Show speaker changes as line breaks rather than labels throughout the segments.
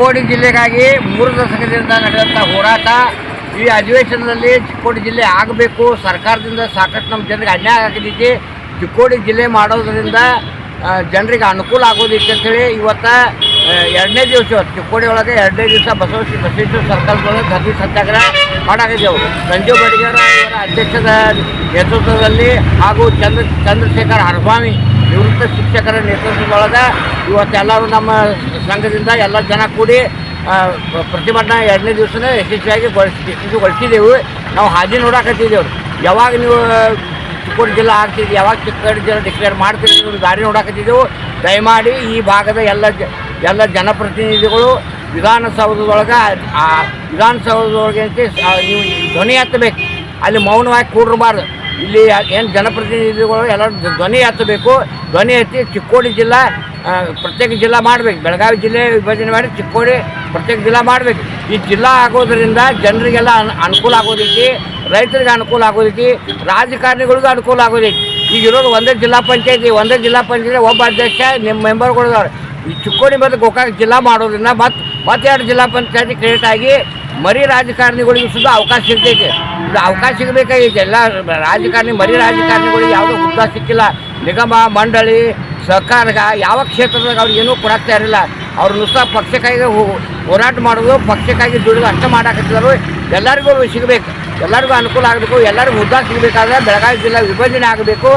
ಚಿಕ್ಕೋಡಿ ಜಿಲ್ಲೆಗಾಗಿ ಮೂರು ದಶಕದಿಂದ ನಡೆದಂಥ ಹೋರಾಟ ಈ ಅಧಿವೇಶನದಲ್ಲಿ ಚಿಕ್ಕೋಡಿ ಜಿಲ್ಲೆ ಆಗಬೇಕು. ಸರ್ಕಾರದಿಂದ ಸಾಕಷ್ಟು ನಮ್ಮ ಜನರಿಗೆ ಅನ್ಯಾಯ ಆಗಲಿಕ್ಕೆ ಚಿಕ್ಕೋಡಿ ಜಿಲ್ಲೆ ಮಾಡೋದರಿಂದ ಜನರಿಗೆ ಅನುಕೂಲ ಆಗೋದಿಕ್ಕೆ ಅಂತೇಳಿ ಇವತ್ತು ಎರಡನೇ ದಿವಸ ಚಿಕ್ಕೋಡಿ ಒಳಗೆ ಎರಡನೇ ದಿವಸ ಬಸವ ಬಸವೇಶ್ವರ ಸರ್ಕಲ್ದೊಳಗೆ ಧರ್ಮಿ ಸತ್ಯಾಗ್ರಹ ಮಾಡಾಕಿದ್ದೆವು ಸಂಜೀವ್ ಬಡಿಗೇರ ಅಧ್ಯಕ್ಷದ ನೇತೃತ್ವದಲ್ಲಿ ಹಾಗೂ ಚಂದ್ರ, ಚಂದ್ರಶೇಖರ್ ಹರಸ್ವಾಮಿ ನಿವೃತ್ತ ಶಿಕ್ಷಕರ ನೇತೃತ್ವದೊಳಗೆ ಇವತ್ತೆಲ್ಲರೂ ನಮ್ಮ ಸಂಘದಿಂದ ಎಲ್ಲ ಜನ ಕೂಡಿ ಪ್ರತಿಭಟನಾ ಎರಡನೇ ದಿವಸನೇ ಯಶಸ್ವಿಯಾಗಿ ಗೊಳಿಸಿ, ಯಶಸ್ವಿಗೊಳಿಸಿದೆವು. ನಾವು ಹಾದಿ ನೋಡಾಕತ್ತಿದ್ದೆವು. ಯಾವಾಗ ನೀವು ಚಿಕ್ಕೋಡಿ ಜಿಲ್ಲಾ ಆಗ್ತಿದ್ವಿ ಯಾವಾಗ ಚಿಕ್ಕೋಡಿ ಜಿಲ್ಲಾ ಡಿಕ್ಲೇರ್ ಮಾಡ್ತೀವಿ ನೀವು ದಾರಿ ನೋಡಾಕತ್ತಿದ್ದೆವು. ದಯಮಾಡಿ ಈ ಭಾಗದ ಎಲ್ಲ ಎಲ್ಲ ಜನಪ್ರತಿನಿಧಿಗಳು ವಿಧಾನಸೌಧದೊಳಗೆ ವಿಧಾನಸೌಧದೊಳಗೆ ನೀವು ಧ್ವನಿ ಎತ್ತಬೇಕು. ಅಲ್ಲಿ ಮೌನವಾಗಿ ಕೂಡಿರಬಾರ್ದು. ಇಲ್ಲಿ ಏನು ಜನಪ್ರತಿನಿಧಿಗಳು ಎಲ್ಲ ಧ್ವನಿ ಎತ್ತಬೇಕು. ಧ್ವನಿ ಎತ್ತಿ ಚಿಕ್ಕೋಡಿ ಜಿಲ್ಲಾ ಪ್ರತ್ಯೇಕ ಜಿಲ್ಲಾ ಮಾಡಬೇಕು. ಬೆಳಗಾವಿ ಜಿಲ್ಲೆ ವಿಭಜನೆ ಮಾಡಿ ಚಿಕ್ಕೋಡಿ ಪ್ರತ್ಯೇಕ ಜಿಲ್ಲಾ ಮಾಡಬೇಕು. ಈ ಜಿಲ್ಲಾ ಆಗೋದರಿಂದ ಜನರಿಗೆಲ್ಲ ಅನ್ ಅನುಕೂಲ ಆಗೋದೈತಿ, ರೈತರಿಗೆ ಅನುಕೂಲ ಆಗೋದೈತಿ, ರಾಜಕಾರಣಿಗಳಿಗೂ ಅನುಕೂಲ ಆಗೋದೈತಿ. ಈಗ ಇರೋದು ಒಂದೇ ಜಿಲ್ಲಾ ಪಂಚಾಯತಿ, ಒಂದೇ ಜಿಲ್ಲಾ ಪಂಚಾಯತಿ ಒಬ್ಬ ಅಧ್ಯಕ್ಷ ನಿಮ್ಮ ಮೆಂಬರ್ಗಳು ಇದಾರೆ. ಈ ಚಿಕ್ಕೋಡಿ ಮತ್ತು ಗೋಕಾಕ್ ಜಿಲ್ಲಾ ಮಾಡೋದ್ರಿಂದ ಮತ್ತೆ ಮತ್ತೆ ಎರಡು ಜಿಲ್ಲಾ ಪಂಚಾಯತಿ ಕ್ರಿಯೇಟ್ ಆಗಿ ಮರಿ ರಾಜಕಾರಣಿಗಳಿಗೂ ಸುದ್ದ ಅವಕಾಶ ಸಿಗ್ತೈತಿ. ಇದು ಅವಕಾಶ ಸಿಗಬೇಕಾಗೈತೆ ಎಲ್ಲ ರಾಜಕಾರಣಿ, ಮರಿ ರಾಜಕಾರಣಿಗಳಿಗೆ ಯಾವುದೋ ಹುದ್ದ ಸಿಕ್ಕಿಲ್ಲ. ನಿಗಮ, ಮಂಡಳಿ ಸರ್ಕಾರಗ ಯಾವ ಕ್ಷೇತ್ರದಾಗ ಅವ್ರಿಗೆ ಏನೂ ಕೊಡಾಕ್ತಾ ಇರಲಿಲ್ಲ. ಅವ್ರ ನುಸ್ತಾ ಪಕ್ಷಕ್ಕಾಗಿ ಹೋರಾಟ ಮಾಡೋದು, ಪಕ್ಷಕ್ಕಾಗಿ ದುಡಿದು ಅಷ್ಟ ಮಾಡಾಕತ್ತಿದ್ರು ಎಲ್ಲರಿಗೂ ಸಿಗಬೇಕು. ಎಲ್ಲರಿಗೂ ಅನುಕೂಲ ಆಗಬೇಕು. ಎಲ್ಲರಿಗೂ ಹುದ್ದ ಸಿಗಬೇಕಾದ್ರೆ ಬೆಳಗಾವಿ ಜಿಲ್ಲಾ ವಿಭಜನೆ ಆಗಬೇಕು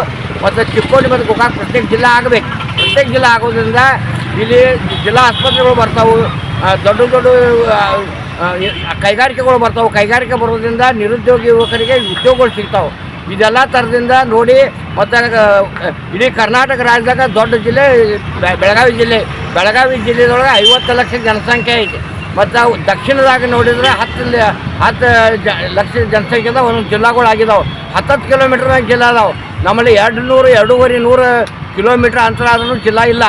ಮತ್ತು ಚಿಕ್ಕೋಡಿ ಮತ್ತು ಗೋಕಾಕ್ ಪ್ರತ್ಯೇಕ ಜಿಲ್ಲಾ ಆಗಬೇಕು. ಪ್ರತ್ಯೇಕ ಜಿಲ್ಲಾ ಆಗೋದ್ರಿಂದ ಇಲ್ಲಿ ಜಿಲ್ಲಾ ಆಸ್ಪತ್ರೆಗಳು ಬರ್ತಾವೆ. ದೊಡ್ಡ ದೊಡ್ಡ ಕೈಗಾರಿಕೆಗಳು ಬರ್ತಾವೆ. ಕೈಗಾರಿಕೆ ಬರೋದ್ರಿಂದ ನಿರುದ್ಯೋಗಿ ಯುವಕರಿಗೆ ಉದ್ಯೋಗಗಳು ಸಿಗ್ತಾವೆ. ಇದೆಲ್ಲ ಥರದಿಂದ ನೋಡಿ ಮತ್ತು ಇಡೀ ಕರ್ನಾಟಕ ರಾಜ್ಯದಾಗ ದೊಡ್ಡ ಜಿಲ್ಲೆ ಬೆಳಗಾವಿ ಜಿಲ್ಲೆ. ಬೆಳಗಾವಿ ಜಿಲ್ಲೆದೊಳಗೆ ಐವತ್ತು ಲಕ್ಷ ಜನಸಂಖ್ಯೆ ಐತೆ. ಮತ್ತು ಅವು ದಕ್ಷಿಣದಾಗ ನೋಡಿದ್ರೆ ಹತ್ತು ಹತ್ತು ಜ, ಲಕ್ಷ ಜನಸಂಖ್ಯೆದ ಒಂದೊಂದು ಜಿಲ್ಲಾಗಳು ಆಗಿದಾವೆ. ಹತ್ತತ್ತು ಕಿಲೋಮೀಟ್ರ್ನಾಗ ಜಿಲ್ಲಾ ಅದಾವೆ. ನಮ್ಮಲ್ಲಿ ಎರಡು ನೂರು ಎರಡೂವರೆ ನೂರು ಕಿಲೋಮೀಟ್ರ್ ಅಂತರ ಆದ್ರೂ ಜಿಲ್ಲಾ ಇಲ್ಲ.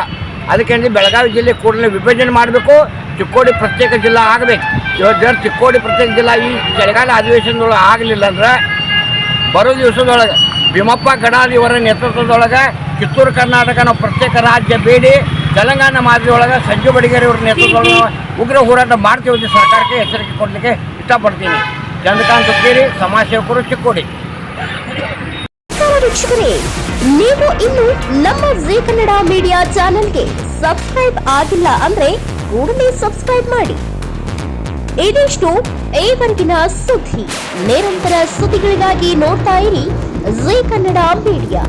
ಅದಕ್ಕೆ ಬೆಳಗಾವಿ ಜಿಲ್ಲೆ ಕೂಡಲೇ ವಿಭಜನೆ ಮಾಡಬೇಕು. ಚಿಕ್ಕೋಡಿ ಪ್ರತ್ಯೇಕ ಜಿಲ್ಲಾ ಆಗಬೇಕು. ಇವತ್ತು ಚಿಕ್ಕೋಡಿ ಪ್ರತ್ಯೇಕ ಜಿಲ್ಲಾ ಈ ಚಳಿಗಾಲ ಅಧಿವೇಶನದೊಳಗೆ ಆಗಲಿಲ್ಲ ಅಂದ್ರೆ ಬರೋ ದಿವಸದೊಳಗೆ ಭೀಮಪ್ಪ ಗಡಾದಿ ಅವರ ನೇತೃತ್ವದೊಳಗೆ ಕಿತ್ತೂರು, ಕರ್ನಾಟಕ ನಾವು ಪ್ರತ್ಯೇಕ ರಾಜ್ಯ ಬೇಡಿ. ತೆಲಂಗಾಣ ಮಾದರಿಯೊಳಗೆ ಸಂಜು ಬಡಿಗೇರಿ ಅವರ ನೇತೃತ್ವದೊಳಗೆ ಉಗ್ರ ಹೋರಾಟ ಮಾಡ್ತೀವಿ ಸರ್ಕಾರಕ್ಕೆ ಎಚ್ಚರಿಕೆ ಕೊಡಲಿಕ್ಕೆ ಇಷ್ಟಪಡ್ತೀನಿ. ಚಂದ್ರಕಾಂತ್ ಹುಕ್ಕೇರಿ ಸಮಾಜ ಸೇವಕರು ಚಿಕ್ಕೋಡಿ.
ವೀಕ್ಷಕರೇ, ನೀವು ಇನ್ನು ನಮ್ಮ ಜೀ ಕನ್ನಡ ಮೀಡಿಯಾ ಚಾನೆಲ್ಗೆ ಸಬ್ಸ್ಕ್ರೈಬ್ ಆಗಿಲ್ಲ ಅಂದ್ರೆ ಕೂಡಲೇ ಸಬ್ಸ್ಕ್ರೈಬ್ ಮಾಡಿ. ಇದಿಷ್ಟು ಈವರೆಗಿನ ಸುದ್ದಿ. ನಿರಂತರ ಸುದ್ದಿಗಳಿಗಾಗಿ ನೋಡ್ತಾ ಇರಿ. G Kannada media